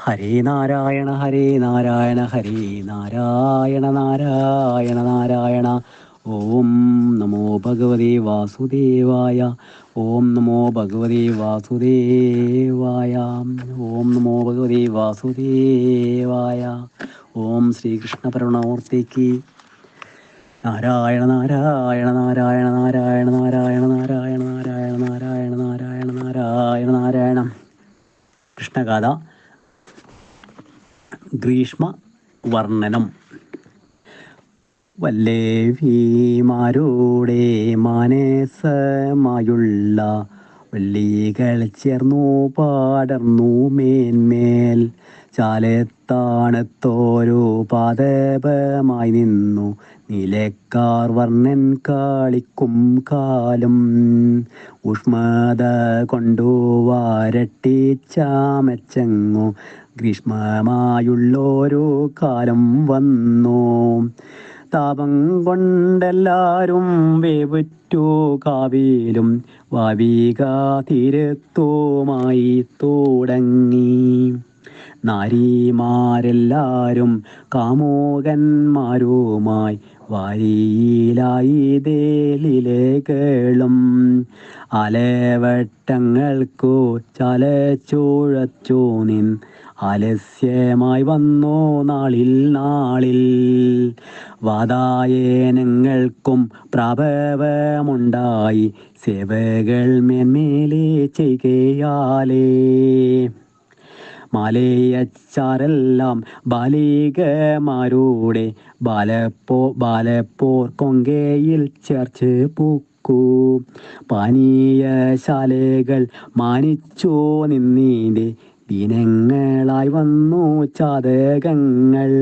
ഹരേ നാരായണ ഹരേ നാരായണ ഹരേ നാരായണ നാരായണ നാരായണ ഓം നമോ ഭഗവതേ വാസുദേവായ ഓം നമോ ഭഗവതേ വാസുദേവായ ഓം നമോ ഭഗവതേ വാസുദേവായ ഓം ശ്രീകൃഷ്ണ പരമണമൂർത്തിക്ക് നാരായണ നാരായണ നാരായണ നാരായണ നാരായണ നാരായണ നാരായണ നാരായണ നാരായണ നാരായണ നാരായണ കൃഷ്ണഗാഥ ഗ്രീഷ്മ വർണനം. വല്ലേവിമാരുടെ മാനസമായുള്ള വള്ളികൾ ചേർന്നു പാടർന്നു മേന്മേൽ. ചാലത്താണത്തോരോ പാദപമായി നിന്നു. നിലക്കാർ വർണൻ കാളിക്കും കാലം. ഊഷ്മത കൊണ്ടു വാരട്ടിച്ചാമച്ചങ്ങു ഗ്രീഷ്മമായുള്ളോരോ കാലം വന്നു. താപം കൊണ്ടെല്ലാരും വേവറ്റു കാവിലും വാവിക തീരത്തുമായി തുടങ്ങി. നാരിമാരെല്ലാരും കാമോകന്മാരുമായി വാരിയിലായി ദേലിലേകളും അലവട്ടങ്ങൾക്കു ചലച്ചുഴച്ചു നിൻ ആലസ്യമായി വന്നോ നാളിൽ നാളിൽ. വാതായനങ്ങൾക്കും പ്രഭവമുണ്ടായി സേവകൾ മേന്മേലെ ചെയ്യുകയാലേ. മലയച്ചാരെല്ലാം ബാലികമാരുടെ ബാലപ്പോ ബാലപ്പോർ കൊങ്കയിൽ ചേർച്ച് പൂക്കൂ. പാനീയശാലകൾ മാനിച്ചോ നിന്നീന്റെ ദിനങ്ങളായി വന്നു ചാതകങ്ങൾ.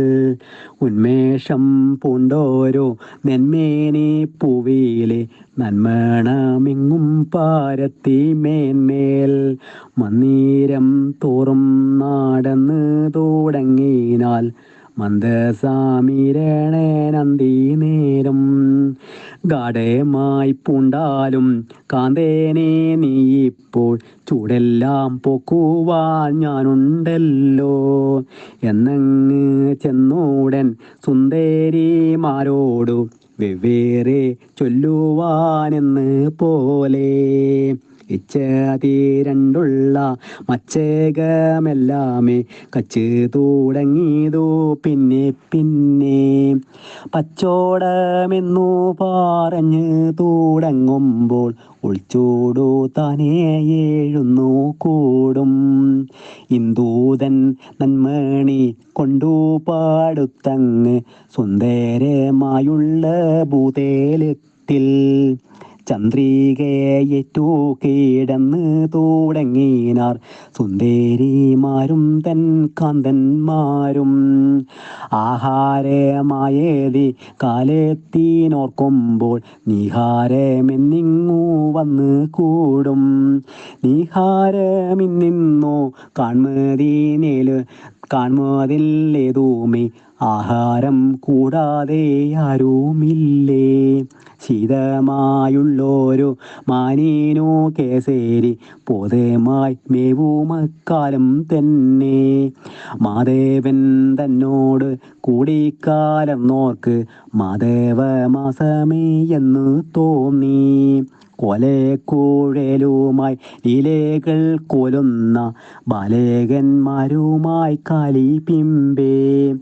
ഉന്മേഷം പൂണ്ടോരോ നെന്മേനെ പൂവിയിലെ നന്മണമെങ്ങും പാരത്തി മേന്മേൽ. മന്ദീരം തോറും നടന്ന് തുടങ്ങിനാൽ മന്ദസാമിരണേ നന്ദി നേരം. ഗാഠമായി പൂണ്ടാലും കാന്തേനെ നീ ഇപ്പോൾ ചൂടെല്ലാം പോക്കുവാൻ ഞാനുണ്ടല്ലോ. എന്നങ്ങ് ചെന്നൂടൻ സുന്ദരിമാരോടു വെവ്വേറെ ചൊല്ലുവാനെന്ന് പോലെ. ഇച്ഛാതീരണ്ടുള്ള മച്ചേകമെല്ലാമേ കച്ച് തുടങ്ങിയതു പിന്നെ പിന്നെ പച്ചോടമെന്നു പറഞ്ഞ് തുടങ്ങുമ്പോൾ ഒളിച്ചോടു താനേ ഏഴുന്നു കൂടും. ഇന്ദൂതൻ നന്മണി കൊണ്ടു പാടുത്തങ്ങ് സുന്ദരമായുള്ള ഭൂതേലത്തിൽ ചന്ദ്രികയേറ്റു കിടന്ന് തുടങ്ങിനാർ. സുന്ദരിമാരും തൻ കാന്തന്മാരും ആഹാരമായേതി കാലെത്തിനോർക്കുമ്പോൾ നിഹാരമെന്നിങ്ങു വന്ന് കൂടും. നിഹാരമിന്നിന്നു കാൺമതിനേൽ കാൺമതില്ലേതുമേ ആഹാരം കൂടാതെ ആരുമില്ലേ? ശീതമായുള്ളോരു മാനേനോ കേസേരി പോതേമായി മേവുമക്കാലം തന്നെ. മാദേവൻ തന്നോട് കൂടിക്കാലം നോർക്ക് മാദേവ മാസമേ എന്ന് തോന്നി. കൊലക്കുഴലുമായി ഇലകൾ കൊലുന്ന ബാലകന്മാരുമായി കാലി പിമ്പേ.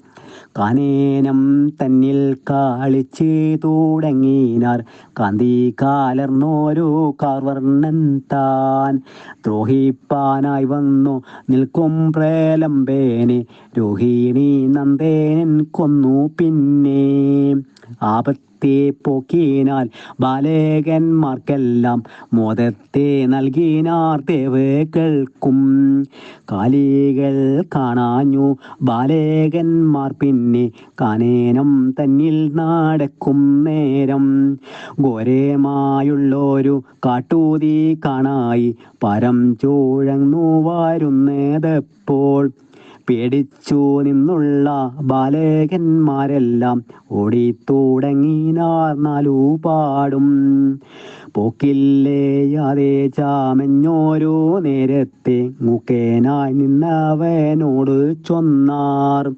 കാനേനം തന്നിൽ കാളിച്ച് തുടങ്ങിനാർ. കാന്തി കാലർന്നോരു കാർവർണൻ താൻ. ദ്രോഹിപ്പാനായി വന്നു നിൽക്കും പ്രേലംബേനെ. രോഹിണി നന്ദേനൻ കൊന്നു പിന്നെ. ആപത്ത് മോദത്തെ പോക്കിനാൽ ബാലകന്മാർക്കെല്ലാം മോദത്തെ നൽകിനാർ ദേവകൾക്കും കാലികൾ കാണാഞ്ഞു ബാലകന്മാർ പിന്നെ കാനേനം തന്നിൽ നടക്കും നേരം. ഘോരമായുള്ളൊരു കാട്ടൂതി കാണായി പരം ചൂഴങ്ങു വരുന്നതപ്പോൾ പേടിച്ചു നിന്നുള്ള ബാലകന്മാരെല്ലാം ഓടിത്തുടങ്ങിനാർ നാലു പാടും. പോക്കില്ലേയാതെ ചാമഞ്ഞോരോ നേരത്തെ മുഖേനായി നിന്നവനോട് ചൊന്നാർ.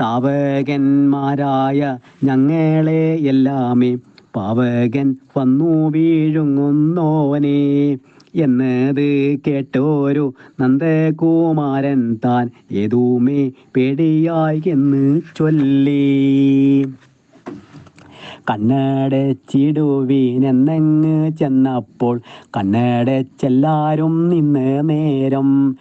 താവകന്മാരായ ഞങ്ങളെ എല്ലാമേ പാവകൻ വന്നു വീഴുങ്ങുന്നോനെ. എന്നത് കേട്ടോരു നന്ദകുമാരൻ താൻ. ഏതുമേ പേടിയായി എന്ന് ചൊല്ലി. കണ്ണടച്ചിടുവീനെന്നങ്ങ് ചെന്നപ്പോൾ കണ്ണടച്ചെല്ലാരും നിന്ന് നേരം.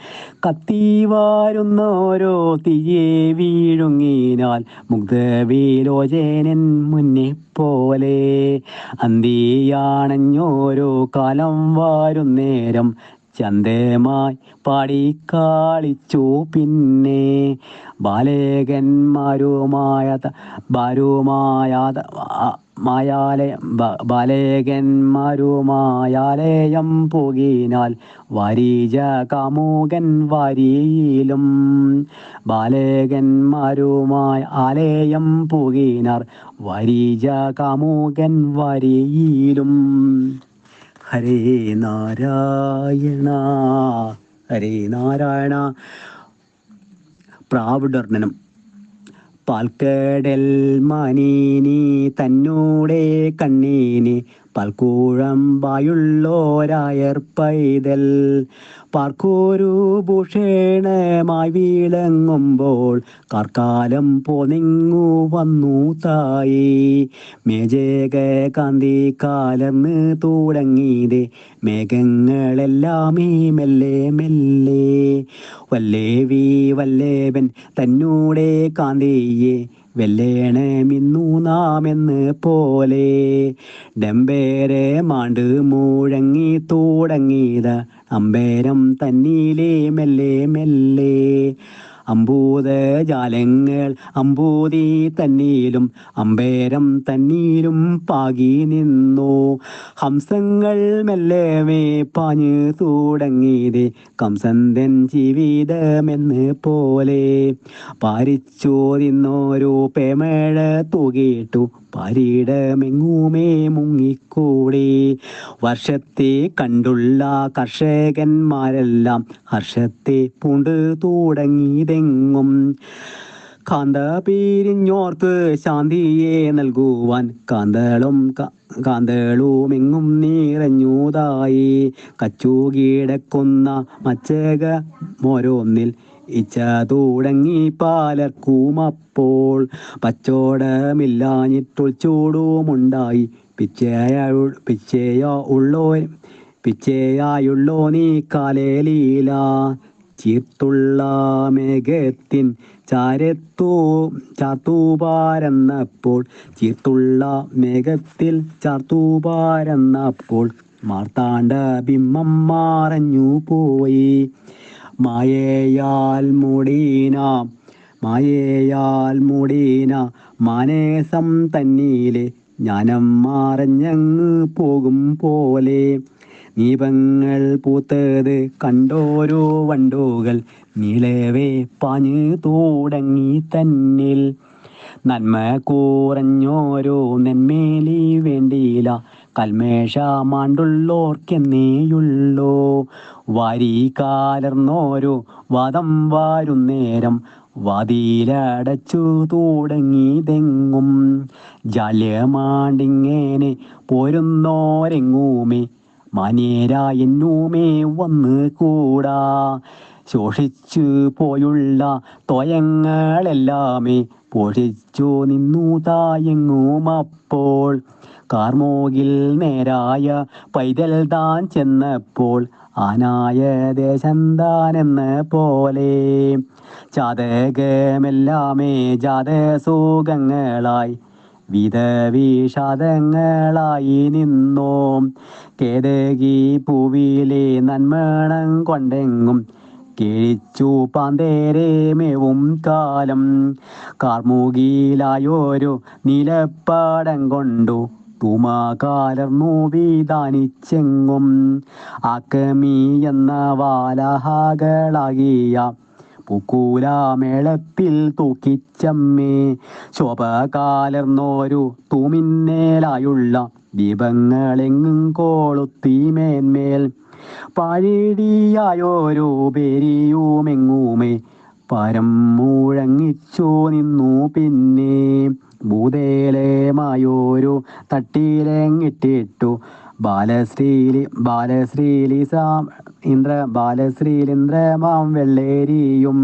കത്തി വാരുന്നോരോ തീയെ വീഴുങ്ങിനാൽ മുഗ്ധവീലോചേനൻ മുന്നേ പോലെ അന്തിയാണഞ്ഞോരോ കാലം വാരുന്നേരം ചന്തമായി പാടിക്കാളിച്ചു പിന്നെ ബാലേകന്മാരുമായ ബാരുമായ മായാലയ ബാലേകന്മാരുമായാലേയം പോകിനാൽ വരീജ കാമുകൻ വരിയിലും. ബാലേകന്മാരുമായി ആലേയം പോകിനാർ വരീജ കാമുകൻ വാരിയിലും. ഹരേ നാരായണ ഹരേ നാരായണ. പ്രാവിഡർണനം പാൽക്കടൽ മാനീനി തന്നൂടെ കണ്ണീനി പാൽക്കൂഴമ്പായുള്ളോരായർ പൈതൽ. പാർക്കൂരു ഭൂഷേണമായി വീളങ്ങുമ്പോൾ കാർക്കാലം പോന്നിങ്ങു വന്നു തായി. മേജേക കാന്തി കാലർന്ന് തുടങ്ങിയത് മേഘങ്ങളെല്ലാമേ മെല്ലെ മെല്ലെ. വല്ലേവി വല്ലേവൻ തന്നൂടെ കാന്തിയെ വെല്ലേണമിന്നു മിന്നു നാമെന്ന് പോലെ ഡംബേരെ മാണ്ട് മുഴങ്ങി തുടങ്ങിയത് അമ്പേരം തന്നീലേ മെല്ലെ മെല്ലെ അമ്പൂത ജാലങ്ങൾ അമ്പൂതി തന്നീലും അമ്പേരം തന്നീലും പാകി നിന്നു. ഹംസങ്ങൾ മെല്ലവേ പാഞ്ഞു തുടങ്ങിയത് കംസന്തൻ ജീവിതമെന്ന് പോലെ. പാരിച്ചോതിന്നോരോ പേമഴ തൂകിയിട്ടു പാരിടമെങ്ങുമേ മുങ്ങിക്കൂടി? വർഷത്തെ കണ്ടുള്ള കർഷകന്മാരെല്ലാം ഹർഷത്തെ പൂണ്ട് തുടങ്ങിയതെങ്ങും? കാന്ത പിരിഞ്ഞോർക്ക് ശാന്തിയെ നൽകുവാൻ കാന്തളും കാന്തളുമെങ്ങും നിറഞ്ഞൂതായി. കച്ചുകീടക്കുന്ന മച്ചക മോരോന്നിൽ ഇച്ച പാലർക്കൂമപ്പോൾ പച്ചോടമില്ലാഞ്ഞിട്ടുൾ ചൂടുമുണ്ടായി. പിച്ചേയ പിച്ചയോ ഉള്ളോ പിച്ചേയായുള്ളോ നീ കാലേലീല. ചീർത്തുള്ള മേഘത്തിൻ ചാരത്തൂ ചാർത്തൂപാരെന്നപ്പോൾ ചീർത്തുള്ള മേഘത്തിൽ ചാർത്തൂപാരെന്നപ്പോൾ മാർത്താണ്ഡ ബിംബം മാറഞ്ഞു പോയി മായയാൽ മൂടീന മായയാൽ മൂടീന മാനേസം തന്നീലെ ജ്ഞാനം മാറഞ്ഞങ്ങ് പോകും പോലെ. ദീപങ്ങൾ പൂത്തത് കണ്ടോരോ വണ്ടോകൾ നീളവേ പാഞ്ഞു തുടങ്ങി തന്നിൽ. നന്മ കുറഞ്ഞോരോ നന്മേലി വേണ്ടിയില്ല കൽമേഷ മാണ്ടുള്ളോർക്കെന്നേയുള്ളോ വാരി കാലർന്നോരോ വാദം വാരുന്നേരം വാതിലടച്ചു തുടങ്ങിതെങ്ങും. ജാല്യമാണ്ടിങ്ങനെ പോരുന്നോരെങ്ങൂമേ? മനേരായെന്നൂമേ വന്ന് കൂടാ. ശോഷിച്ചു പോയുള്ള തോയങ്ങളെല്ലാമേ പോഷിച്ചു നിന്നു തായെങ്ങും അപ്പോൾ കാർമോകിൽ നേരായ പൈതൽ താൻ ചെന്നപ്പോൾ ആനായ ദേശന്താനെന്ന പോലെ. ചാതകമെല്ലാമേ ജാതസുഖങ്ങളായി വിധവിഷാദങ്ങളായി നിന്നോ. കേതകി പൂവിലെ നന്മണം കൊണ്ടെങ്ങും കിഴിച്ചു പാന്തേരേമേവും കാലം. കാർമുകിലായോരു നിലപ്പാടം കൊണ്ടു തുമ വീതാനിച്ചെങ്ങും ആക്കമി എന്ന വാലഹാകളാകിയ പൂക്കൂലാമേളത്തിൽ തൂക്കിച്ചമ്മേ ശോഭകാലർന്നോരു തൂമിന്നേലായുള്ള ദീപങ്ങളെങ്ങും കോളുത്തീമേന്മേൽ പാഴിടിയായോരോ പേരിയുമെങ്ങൂമേ? പരം മുഴങ്ങിച്ചു നിന്നു പിന്നെ ഭൂതേലമായോരു തട്ടിയിലെങ്ങിട്ടിട്ടു. ബാലശ്രീലി ബാലശ്രീലി സാം ഇന്ദ്ര ബാലശ്രീലിന്ദ്രമാം വെള്ളേരിയും.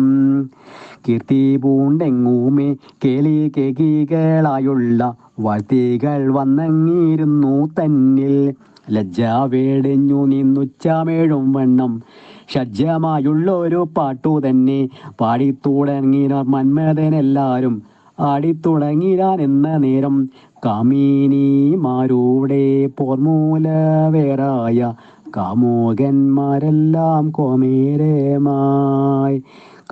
കീർത്തി പൂണ്ടെങ്ങൂമേ കേളി കേകികളായുള്ള വാഴ്ത്തികൾ വന്നങ്ങിയിരുന്നു തന്നിൽ. ലജ്ജ വേടിഞ്ഞു നിന്നുച്ചമേഴും വണ്ണം. ഷഡ്ജമായുള്ളൊരു പാട്ടു തന്നെ പാടിത്തൂടങ്ങിയ മന്മഥനെല്ലാരും ആടിത്തുടങ്ങിനാൻ എന്ന നേരം കാമിനിമാരുടെ പോർമൂല വേറായ കാമോകന്മാരെല്ലാം കോമേരമായി.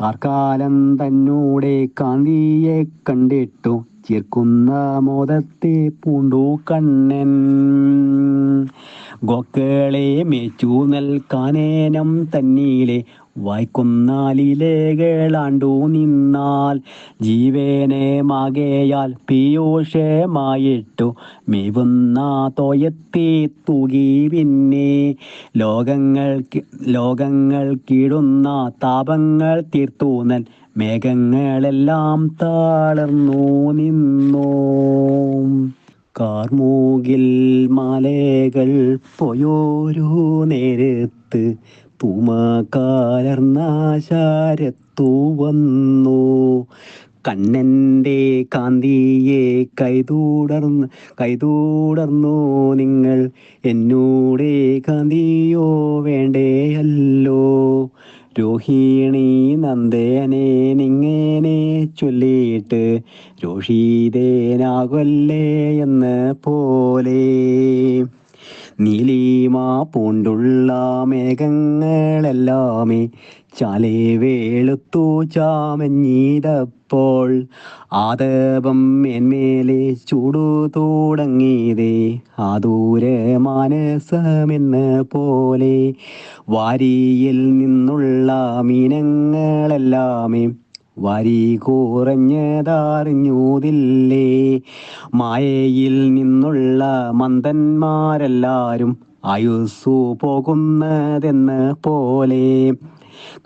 കാർക്കാലം തന്നൂടെ കാന്തിയെ കണ്ടിട്ടു ചേർക്കുന്ന മോദത്തെ പൂണ്ടു കണ്ണൻ. ഗോക്കളെ മേച്ചു നൽകാനേനം തന്നീലെ വായിക്കുന്നാലിലേകളാണ്ടു നിന്നാൽ ജീവേനെ മകയാൽ പീയൂഷമായിട്ടു മിവുന്ന തോയത്തി തൂകി പിന്നെ ലോകങ്ങൾ ലോകങ്ങൾ കീടുന്ന താപങ്ങൾ തീർത്തൂന്നൻ മേഘങ്ങളെല്ലാം താളർന്നു നിന്നു. കാർമൂകിൽ മലകൾ പോയോരു നേരത്ത് തുമകാലർന്ന ശാരത്തു വന്നു. കണ്ണന്റെ കാന്തിയെ കൈതൂടർന്ന് കൈതൂടർന്നു നിങ്ങൾ എന്നൂടെ കാന്തിയോ വേണ്ടേയല്ലോ. രോഹിണി നന്ദേനെ നിങ്ങനെ ചൊല്ലിയിട്ട് രോഷിതേനാകൊല്ലേ എന്ന് പോലെ. നീലിമ പൂണ്ടുള്ള മേഘങ്ങളെല്ലാമേ. ചാലേ വേളുത്തു ചാമഞ്ഞീതപ്പോൾ ആദപം മേന്മേലെ ചൂടു തുടങ്ങിയതേ. ആദൂര മാനസമെന്ന പോലെ വാരിയിൽ നിന്നുള്ള മീനങ്ങളെല്ലാമേ. വരി കുറഞ്ഞതറിഞ്ഞൂതില്ലേ. മായയിൽ നിന്നുള്ള മന്ദന്മാരെല്ലാരും ആയുസ്സു പോകുന്നതെന്ന പോലെ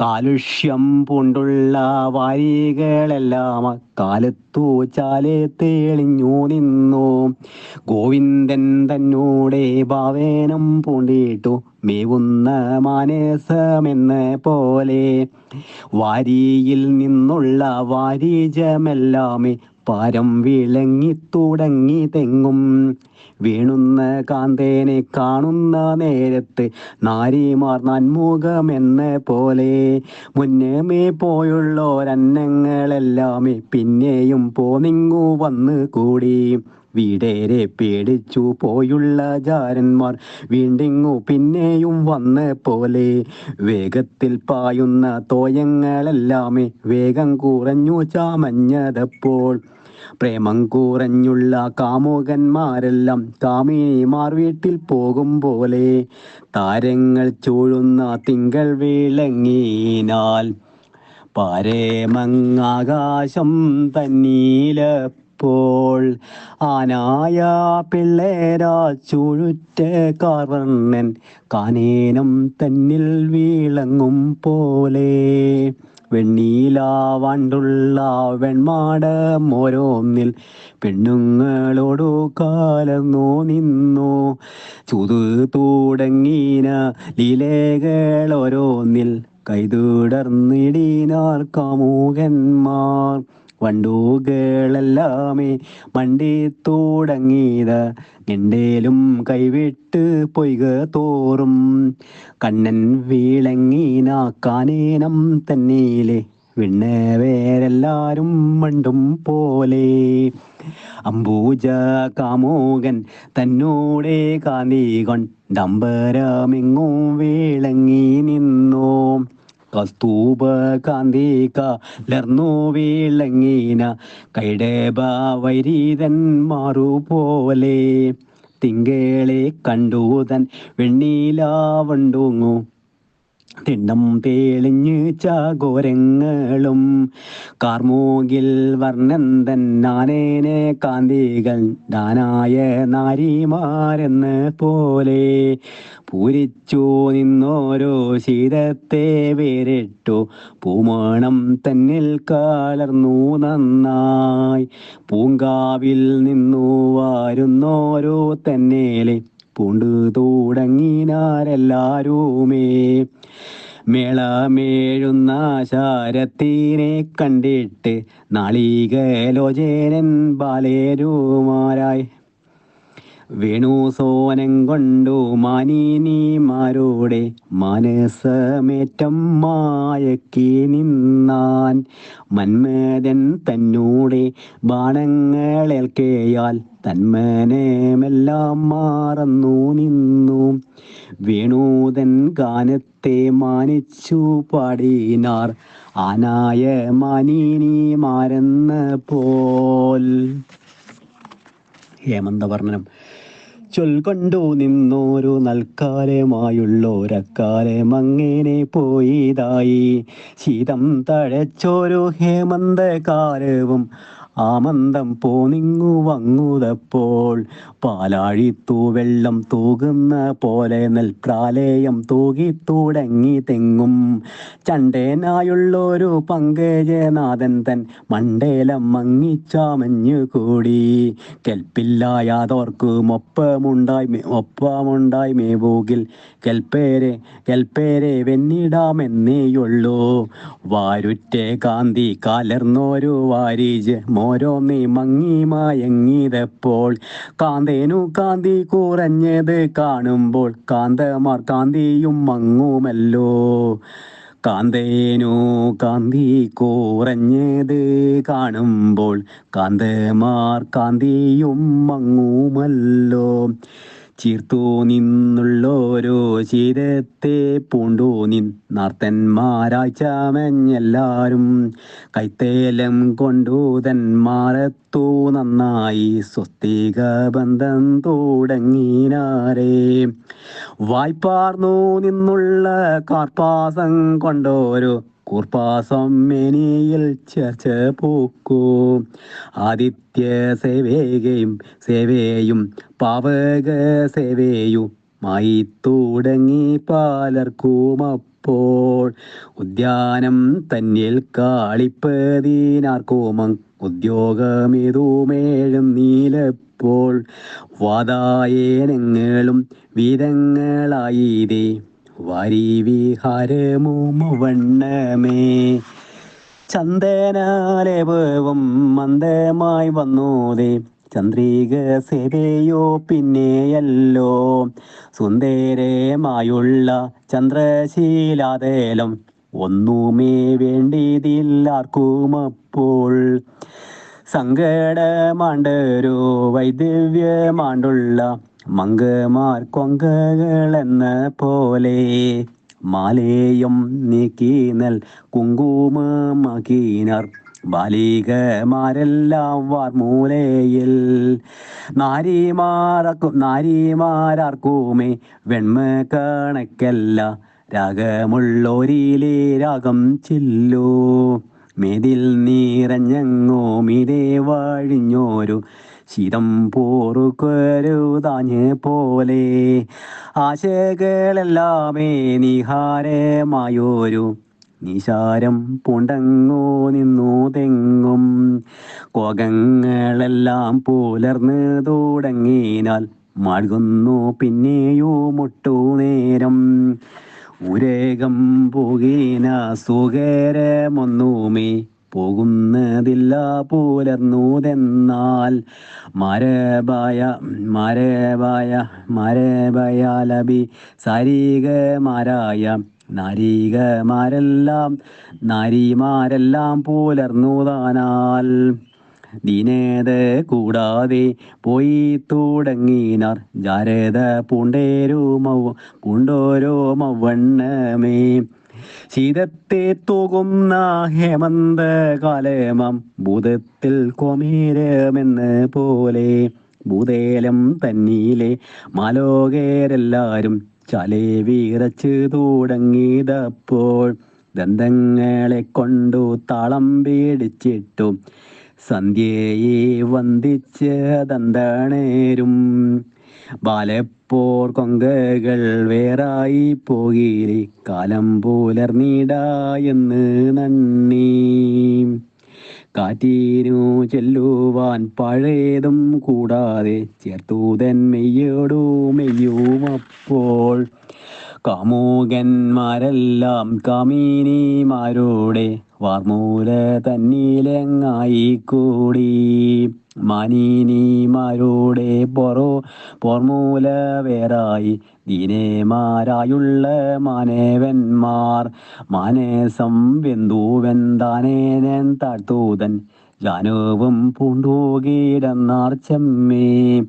കാലുഷ്യം പൂണ്ടുള്ള വാരികളെല്ലാം കാലത്തു ചാലെ തെളിഞ്ഞു നിന്നു. ഗോവിന്ദൻ തന്നോടെ ഭാവേനം പൂണ്ടിട്ടു. മേവുന്ന മാനസമെന്ന പോലെ വാരിയിൽ നിന്നുള്ള വാരിജമെല്ലാമേ പാരം വിളങ്ങി തുടങ്ങി തെങ്ങും. വീണുന്ന കാന്തേനെ കാണുന്ന നേരത്ത് നാരിമാർ നന്മുഖമെന്ന പോലെ മുന്നേമേ പോയുള്ളോരന്നങ്ങളെല്ലാമേ പിന്നെയും പോന്നിങ്ങു വന്ന് കൂടി. വീടേരെ പേടിച്ചു പോയുള്ള ജാരന്മാർ വീണ്ടിങ്ങു പിന്നെയും വന്ന പോലെ. വേഗത്തിൽ പായുന്ന തോയങ്ങളെല്ലാമേ വേഗം കുറഞ്ഞു ചാമഞ്ഞതപ്പോൾ പ്രേമം കൂറഞ്ഞുള്ള കാമുകന്മാരെല്ലാം കാമിനിമാർ വീട്ടിൽ പോകും പോലെ താരങ്ങൾ ചൂഴുന്ന തിങ്കൾ വിളങ്ങിനാൽ പരേമങ്ങാകാശം തന്നീലപ്പോൾ ആനായ പിള്ളേരാ ചുഴുറ്റ കാർവർണൻ കാനേനം തന്നിൽ വീളങ്ങും പോലെ വെണ്ണീലാവാണ്ടുള്ള വെൺമാടം ഓരോന്നിൽ പെണ്ണുങ്ങളോടു കാലന്നോ നിന്നു ചുതു തുടങ്ങീന ലീലകൾ ഓരോന്നിൽ കൈതുടർന്നിടിനാർ കാമുകന്മാർ. വണ്ടുകളെല്ലാമേ മണ്ടി തുടങ്ങിയത്. എണ്ടേലും കൈവിട്ട് പൊയ്ക തോറും കണ്ണൻ വീളങ്ങി നാക്കാനേനം തന്നീലെ വിണ്ണവേരെല്ലാരും മണ്ടും പോലെ. അംബൂജ കാമോകൻ തന്നോടെ കാന്തി കൊണ്ടമ്പരമെങ്ങും വീളങ്ങി നിന്നു. കസ്തൂപ കാന്തിക കലർന്നു വീളങ്ങീന കൈടേബ വൈരീതൻ മാറുപോലെ തിങ്കളെ കണ്ടു തൻ വെണ്ണീലാവണ്ടുങ്ങു. തിണ്ടം തേളിഞ്ഞ് ചാഘോരങ്ങളും കാർമോഗിൽ വർണന്തൻ നാനേനെ കാന്തികൾ ദാനായ നാരിമാരെന്ന് പോലെ പൂരിച്ചു നിന്നോരോ ശീതത്തെ വേറിട്ടു പൂമണം തന്നിൽ കാലർന്നു നന്നായി. പൂങ്കാവിൽ നിന്നു വാരുന്നോരോ തന്നേലെ പൂണ്ടു തുടങ്ങിനാരെല്ലാരുമേ മേളമേഴുന്ന ശാരത്തിനെ കണ്ടിട്ട് നാളികലോചനൻ ബാലേരുമാരായി. വേണുസോനം കൊണ്ടു മാനിനിമാരോടെ മനസ്സമേറ്റം മായക്കി നിന്നാൻ മന്മേദൻ തന്നൂടെ ബാണങ്ങളേൽക്കയാൽ തന്മനമെല്ലാം മാറന്നു നിന്നു. വേണൂതൻ ഗാനത്തെ മാനിച്ചു പാടിനാർ. ആനായ മാനിനിമാരെന്ന പോൽ. ഹേമന്ത വർണനം ചൊൽകൊണ്ടു നിന്നോരു നൽക്കാലമായുള്ളോരക്കാലം അങ്ങനെ പോയിതായി. ശീതം തഴച്ചോരു ഹേമന്തകാലവും ആമന്ദം പോനിങ്ങു വങ്ങുതപ്പോൾ. പാലാഴിത്തു വെള്ളം തൂകുന്ന പോലെ നെൽപ്രാലേയം തൂകി തുടങ്ങി തെങ്ങും. ചണ്ടേനായുള്ളൊരു പങ്കജനാഥൻ തൻ മണ്ടേലം മങ്ങിച്ചാമഞ്ഞു കൂടി. കെൽപ്പില്ലായാതോർക്കു ഒപ്പമുണ്ടായി മേ- മേവൂകിൽ. കെൽപ്പേരെ കെൽപ്പേരെ വെന്നിടാമെന്നേയുള്ളൂ. വാരുറ്റേ കാന്തി കലർന്നോരു വാരീജ് മോരോന്നി മങ്ങി മയങ്ങിയതപ്പോൾ? കാന്തേനു കാന്തി കുറഞ്ഞത് കാണുമ്പോൾ കാന്തമാർ കാന്തിയും മങ്ങുമല്ലോ. കാന്തേനു കാന്തി കുറഞ്ഞത് കാണുമ്പോൾ കാന്തമാർ കാന്തിയും മങ്ങുമല്ലോ. ചീർത്തു നിന്നുള്ളോരോ ശീലത്തെ പൂണ്ടു നിന്നാർത്തന്മാരായി ചാമഞ്ഞെല്ലാരും കൈത്തേലം കൊണ്ടു തന്മാരത്തു നന്നായി സ്വസ്തിക ബന്ധം തുടങ്ങിനാരേ. വായ്പാർന്നു നിന്നുള്ള കാർപ്പാസം കൊണ്ടോരോ കൂർപ്പാസം മേനിയിൽ ചേർച്ച പൂക്കൂ. ആദിത്യ സേവേകയും സേവേയും പാവക സേവേയുമായി തുടങ്ങി പാലർക്കുമപ്പോൾ. ഉദ്യാനം തന്നിൽ കാളിപ്പതിനാർക്കുമങ് ഉദ്യോഗമിതുമേഴും നീലപ്പോൾ. വാതായനങ്ങളും വീരങ്ങളായിരേ വാരി വിഹാരമുവണ്ണമേ ചന്ദനാലേപവും മന്ദമായി വന്നോതേ ചന്ദ്രിക സേവയോ പിന്നെയല്ലോ. സുന്ദരമായുള്ള ചന്ദ്രശീലാതേലം ഒന്നുമേ വേണ്ടിയതില്ലാർക്കും അപ്പോൾ സങ്കടമാണ്ടൊരു വൈദവ്യമാണ്ടുള്ള മങ്കമാർ കൊങ്കകളെന്ന പോലെ മാലേയും നീക്കീനൽ കുങ്കുമീനർ ബാലികമാരെല്ലാം വാർമൂലയിൽ. നാരിമാർക്കും നാരിമാരാർക്കുമേ വെണ്മ കണക്കല്ല. രാഗമുള്ളോരിലെ രാഗം ചില്ലോ. മേതിൽ നീറഞ്ഞങ്ങോ മീതെ വഴിഞ്ഞോരു ശീതം പോറുകരുതാഞ്ഞ് പോലെ ആശകളെല്ലാമേ നിഹാരമായോരു നിശാരം പൂണ്ടങ്ങോ നിന്നു തെങ്ങും. കോകങ്ങളെല്ലാം പുലർന്ന് തുടങ്ങിയാൽ മാൾകുന്നു പിന്നെയോ മുട്ടു നേരം. ഉരേകം പോകീന സുഖരമൊന്നുമേ പോകുന്നതില്ല പുലർന്നൂതെന്നാൽ മരബായ മരബായ മരബയാലബി സാരികമാരായ നാരീകമാരെല്ലാം നാരിമാരെല്ലാം പോലർന്നൂതാനാൽ ദിനേത് കൂടാതെ പോയി തുടങ്ങിനാർ ജാരത പൂണ്ടേരോ മൗ പൂണ്ടോരോ മവണ്ണമേ. ശീതത്തെ തൂകുന്ന ഹേമന്ത കാലേമം. ഭൂതത്തിൽ കോമീരമെന്ന് പോലെ ഭൂതേലം തന്നീലെ മാലോകേരെല്ലാരും ചലേ വീറച്ച് തുടങ്ങിയതപ്പോൾ ദന്തങ്ങളെ കൊണ്ടു താളം പേടിച്ചിട്ടും സന്ധ്യയെ വന്ദിച്ച് ദന്തണേരും ബാലപ്പോർ കൊങ്കകൾ വേറായി പോകിരി കാലം പുലർന്നിട എന്ന് നന്ദി. കാറ്റീനു ചെല്ലുവാൻ പഴയതും കൂടാതെ ചേർത്തൂതൻ മെയ്യോടു മെയ്യും അപ്പോൾ കാമുകന്മാരെല്ലാം കാമിനിമാരോടെ വാർമൂല തന്നിലെങ്ങായി കൂടി? മാനീനിമാരോടെ പൊറോ പോർമൂല വേറായി. ദീനേമാരായുള്ള മാനേവന്മാർ മാനേസം വെന്തുവെന്താനേനൻ താഴ്ത്തൂതൻ. ജാനുവും പൂണ്ടൂകിടന്നാർ ചെമ്മേ.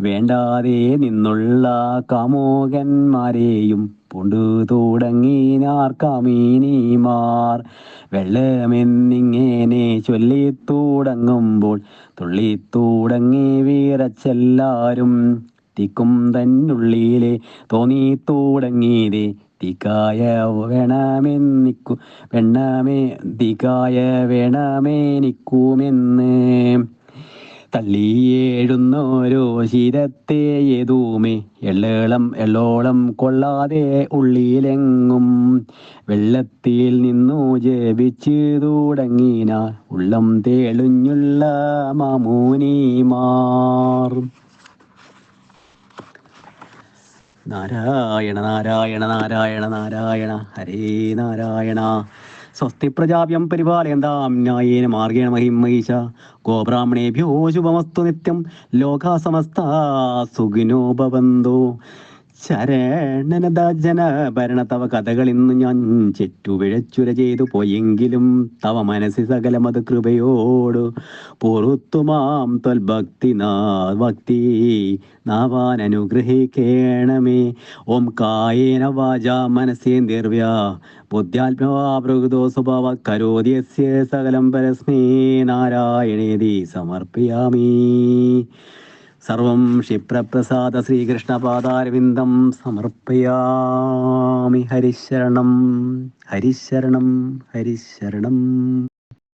വേണ്ടാതെ നിന്നുള്ള കാമോകന്മാരെയും പൊണ്ടു തുടങ്ങിനാർ കാമീനിമാർ. വെള്ളമെന്നിങ്ങനെ ചൊല്ലിത്തൂടങ്ങുമ്പോൾ തുള്ളിത്തൂടങ്ങി വീറച്ചെല്ലാരും തിക്കും തന്നുള്ളിലെ തോന്നി തുടങ്ങിയതേ തിക്കായ വേണമെന്നിക്കു വേണമേ തികായ വേണമെനിക്കുമെന്ന് തള്ളിയേഴുന്നോരോ ശീരത്തെ ഏതൂമേ. എള്ളേളം എള്ളോളം കൊള്ളാതെ ഉള്ളിയിലെങ്ങും വെള്ളത്തിൽ നിന്നു ജപിച്ചു തുടങ്ങിന ഉള്ളം തേളുഞ്ഞുള്ള മാമൂനിമാർ. നാരായണ നാരായണ നാരായണ നാരായണ ഹരേ നാരായണ. സ്വസ്തി പ്രജാഭ്യം പരിപാലയന്താം മാർഗേണ മഹിമൈഷ. ഗോബ്രാഹ്മണേഭ്യോ ശുഭമസ്തു നിത്യം. ലോകാ സമസ്ത സുഖിനോ ഭവന്തു. ശരണനദ ജനഭരണ തവ കഥകൾ ഇന്ന് ഞാൻ ചെറ്റുപിഴച്ചുര ചെയ്തു പോയെങ്കിലും തവ മനസ്സി സകലമത് കൃപയോട്. പൊറുത്തുമാം നാ ഭക്തി നാവാൻ അനുഗ്രഹിക്കേണമേ. ഓം കായേന വാച മനസ്സേ ബുദ്ധ്യാത്മവാ പ്രകൃതോ സ്വഭാവ കരോദ്യസ്യ സകലം പരസ്മേ. നാരായണേതി സമർപ്പയാമി. സർവം ക്ഷിപ്രപ്രസാദ ശ്രീകൃഷ്ണപാദാരവിന്ദം സമർപ്പയാമി. ഹരിശരണം. ഹരിശരണം. ഹരിശരണം.